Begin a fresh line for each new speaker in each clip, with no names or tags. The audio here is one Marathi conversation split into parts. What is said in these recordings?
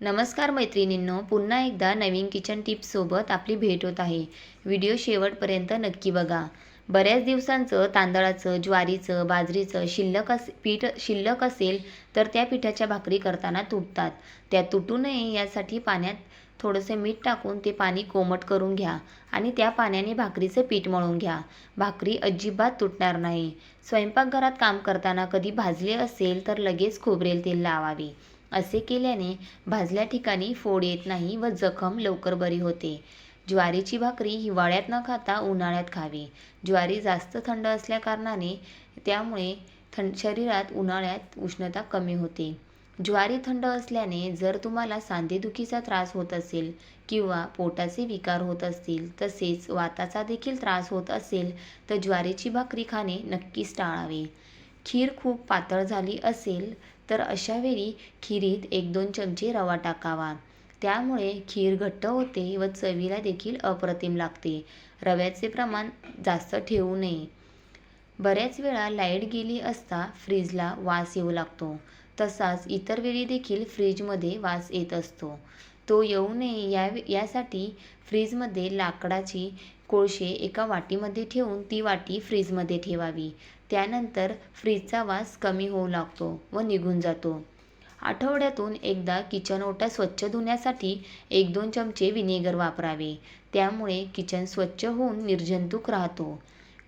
नमस्कार मैत्रिणींनो पुन्हा एकदा नवीन किचन टिप्ससोबत आपली भेट होत आहे. व्हिडिओ शेवटपर्यंत नक्की बघा. बऱ्याच दिवसांचं तांदळाचं ज्वारीचं बाजरीचं शिल्लक अस पीठ शिल्लक असेल तर त्या पिठाच्या भाकरी करताना तुटतात. त्या तुटू नये यासाठी पाण्यात थोडंसं मीठ टाकून ते पाणी कोमट करून घ्या आणि त्या पाण्याने भाकरीचं पीठ मळून घ्या. भाकरी अजिबात तुटणार नाही. स्वयंपाकघरात काम करताना कधी भाजले असेल तर लगेच खोबरेल तेल लावावे. असे केल्याने भाजल्या ठिकाणी फोड येत नाही व जखम लवकर बरी होते. ज्वारीची भाकरी हिवाळ्यात न खाता उन्हाळ्यात खावी. ज्वारी जास्त थंड असल्याकारणाने त्यामुळे थंड शरीरात उन्हाळ्यात उष्णता कमी होते. ज्वारी थंड असल्याने जर तुम्हाला सांधेदुखीचा त्रास होत असेल किंवा पोटाचे विकार होत असतील तसेच वाताचा देखील त्रास होत असेल तर ज्वारीची भाकरी खाणे नक्कीच टाळावे. खीर खूप पातळ झाली असेल तर अशावेळी खिरीत एक दोन चमचे रवा टाकावा. त्यामुळे खीर घट्ट होते व चवीला देखील अप्रतिम लागते. रव्याचे प्रमाण जास्त ठेवू नये. बऱ्याच वेळा लाइट गेली असता फ्रीजला वास येऊ लागतो. तसाच इतर वेळी देखील फ्रीजमध्ये वास येत असतो. तो येऊ नये या यासाठी फ्रीजमध्ये लाकडाची कोळशे एका वाटीमध्ये ठेवून ती वाटी फ्रीजमध्ये ठेवावी. त्यानंतर फ्रीजचा वास कमी होऊ लागतो व निघून जातो. आठवड्यातून एकदा किचन ओटा स्वच्छ धुण्यासाठी एक दोन चमचे विनेगर वापरावे. त्यामुळे किचन स्वच्छ होऊन निर्जंतुक राहतो.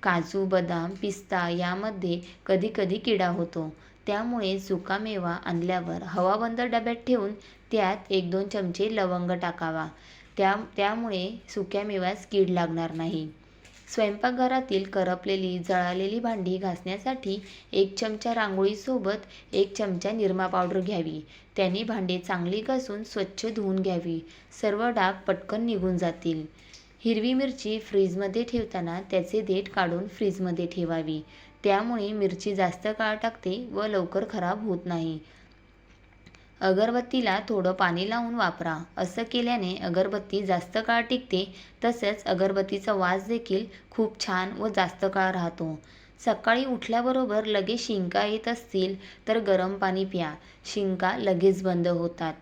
काजू बदाम पिस्ता यामध्ये कधीकधी किडा होतो. त्यामुळे सुकामेवा आणल्यावर हवाबंद डब्यात ठेवून त्यात एक दोन चमचे लवंग टाकावा. त्या त्यामुळे सुक्यामेव्यास कीड लागणार नाही. स्वयंपाकघरातील करपलेली जळालेली भांडी घासण्यासाठी एक चमचा रांगोळीसोबत एक चमचा निरमा पावडर घ्यावी. त्याने भांडी चांगली घासून स्वच्छ धुवून घ्यावी. सर्व डाग पटकन निघून जातील. हिरवी मिरची फ्रीजमध्ये ठेवताना त्याचे देठ काढून फ्रीजमध्ये ठेवावी. त्यामुळे मिरची जास्त काळ टाकते व लवकर खराब होत नाही. अगरबत्तीला थोडं पाणी लावून वापरा. असं केल्याने अगरबत्ती जास्त काळ टिकते तसेच अगरबत्तीचा वास देखील खूप छान व जास्त काळ राहतो. सकाळी उठल्याबरोबर लगेच शिंका येत असतील तर गरम पाणी प्या. शिंका लगेच बंद होतात.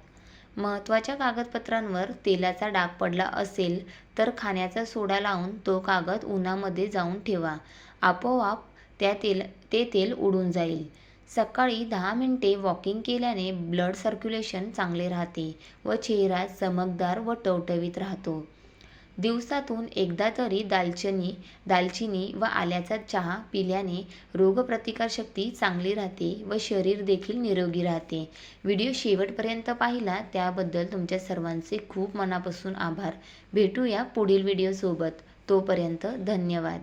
महत्त्वाच्या कागदपत्रांवर तेलाचा डाग पडला असेल तर खाण्याचा सोडा लावून तो कागद उन्हामध्ये जाऊन ठेवा. आपोआप त्या तेल ते तेल उडून जाईल. सकाळी दहा मिनटे वॉकिंग केल्याने ब्लड सर्क्युलेशन चांगले राहते व चेहरा चमकदार व टवटवीत राहतो. दिवसातून एकदा तरी दालचिनी दालचिनी व आल्याचा चहा पिल्याने रोगप्रतिकारशक्ती चांगली राहते व शरीर देखील निरोगी राहते. व्हिडिओ शेवटपर्यंत पाहिला त्याबद्दल तुमच्या सर्वांचे खूप मनापासून आभार. भेटूया पुढील व्हिडिओसोबत. तोपर्यंत धन्यवाद.